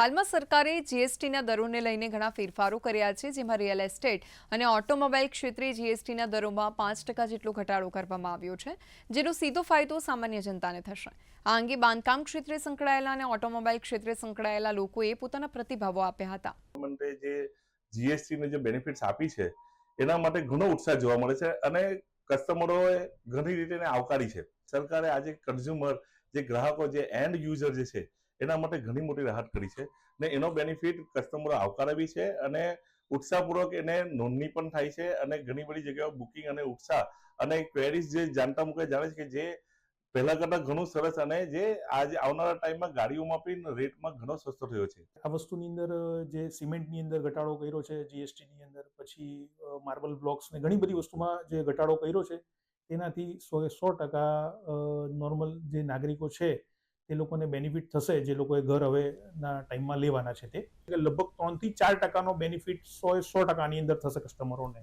હાલમાં સરકારે જીએસટીના દરોને લઈને ઘણા ફેરફારો કર્યા છે, જેમાં રિયલ એસ્ટેટ અને ઓટોમોબાઈલ ક્ષેત્રે જીએસટીના દરોમાં પાંચ ટકા જેટલો ઘટાડો કરવામાં આવ્યો છે, જેનો સીધો ફાયદો સામાન્ય જનતાને થશે. આ અંગે બાંધકામ ક્ષેત્રે સંકળાયેલા અને ઓટોમોબાઈલ ક્ષેત્રે સંકળાયેલા લોકોએ પોતાના પ્રતિભાવો આપ્યા હતા. ગવર્મેન્ટે જે જીએસટીને જે બેનિફિટ્સ આપી છે, એના માટે ઘણો ઉત્સાહ જોવા મળે છે અને કસ્ટમરોએ ઘણી રીતે આવકારી છે. સરકારે આજે કન્ઝ્યુમર જે ગ્રાહકો, જે એન્ડ યુઝર જે છે એના માટે ઘણી મોટી રાહત કરી છે. ને એનો બેનિફિટ કસ્ટમરો આવકારે બી છે અને ઉત્સાહપૂર્વક એને નોંધણી પણ થાય છે અને ઘણી બધી જગ્યાઓ બુકિંગ અને ઉત્સાહ અને ક્વેરીઝ જે જાણતા મૂકે જાણે છે કે જે પહેલા કરતા ઘણું સરસ અને જે આજે આવનારા ટાઈમમાં ગાડીઓમાં પણ રેટમાં ઘણો સસ્તો થયો છે. આ વસ્તુની અંદર, જે સિમેન્ટની અંદર ઘટાડો કર્યો છે જીએસટીની અંદર, પછી માર્બલ બ્લોક્સ ને ઘણી બધી વસ્તુમાં જે ઘટાડો કર્યો છે, તેનાથી સો સો ટકા નોર્મલ જે નાગરિકો છે તે લોકોને બેનિફિટ થશે જે લોકોએ ઘર હવેના ટાઈમમાં લેવાના છે તે. લગભગ ત્રણથી ચાર ટકાનો બેનિફિટ સો સો ટકાની અંદર થશે કસ્ટમરોને